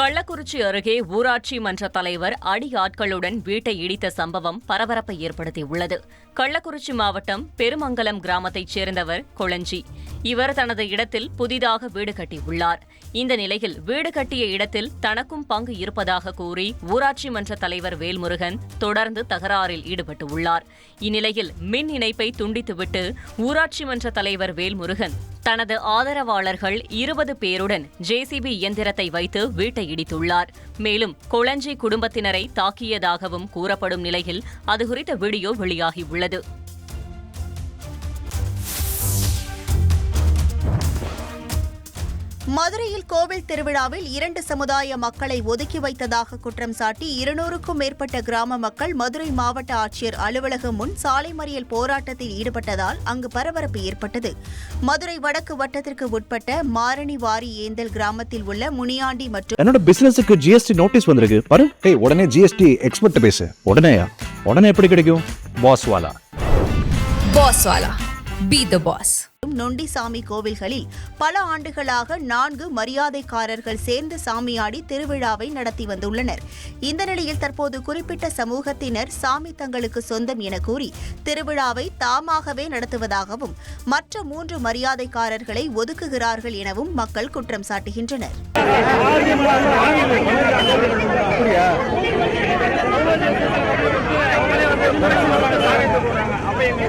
கள்ளக்குறிச்சி அருகே ஊராட்சி மன்ற தலைவர் அடி ஆட்களுடன் வீட்டை இடித்த சம்பவம் பரபரப்பை ஏற்படுத்தியுள்ளது. கள்ளக்குறிச்சி மாவட்டம் பெருமங்கலம் கிராமத்தைச் சேர்ந்தவர் கொளஞ்சி. இவர் தனது இடத்தில் புதிதாக வீடு கட்டியுள்ளார். இந்த நிலையில் வீடு கட்டிய இடத்தில் தனக்கும் பங்கு இருப்பதாக கூறி ஊராட்சி மன்ற தலைவர் வேல்முருகன் தொடர்ந்து தகராறில் ஈடுபட்டுள்ளார். இந்நிலையில் மின் இணைப்பை துண்டித்துவிட்டு ஊராட்சி மன்ற தலைவர் வேல்முருகன் தனது ஆதரவாளர்கள் இருபது பேருடன் ஜேசிபி இயந்திரத்தை வைத்து வீட்டை இடித்துள்ளார். மேலும் கொளஞ்சி குடும்பத்தினரை தாக்கியதாகவும் கூறப்படும் நிலையில் அது குறித்த வீடியோ வெளியாகியுள்ளது. மதுரையில் கோவில் திருவிழாவில் இரண்டு சமுதாய மக்களை ஒதுக்கி வைத்ததாக குற்றம் சாட்டி இருநூறுக்கும் மேற்பட்ட கிராம மக்கள் மதுரை மாவட்ட ஆட்சியர் அலுவலகம் முன் சாலை மறியல் போராட்டத்தில் ஈடுபட்டதால் அங்கு பரபரப்பு ஏற்பட்டது. மதுரை வடக்கு வட்டத்திற்கு உட்பட்ட மாரணி வாரி ஏந்தல் கிராமத்தில் உள்ள முனியாண்டி மற்றும் என்னோட பிசினஸுக்கு ஜிஎஸ்டி நோட்டீஸ் வந்திருக்கு. பாரு ஏய் உடனே ஜிஎஸ்டி எக்ஸ்பர்ட் பேசு. உடனேயா? உடனே எப்படி கிடைக்கும்? Boss Wala. Boss Wala. Be the boss. நொண்டிசாமி கோவில்களில் பல ஆண்டுகளாக நான்கு மரியாதைக்காரர்கள் சேர்ந்து சாமியாடி திருவிழாவை நடத்தி வந்துள்ளனர். இந்த நிலையில் தற்போது குறிப்பிட்ட சமூகத்தினர் சாமி தங்களுக்கு சொந்தம் என கூறி திருவிழாவை தாமாகவே நடத்துவதாகவும் மற்ற மூன்று மரியாதைக்காரர்களை ஒதுக்குகிறார்கள் எனவும் மக்கள் குற்றம் சாட்டுகின்றனர்.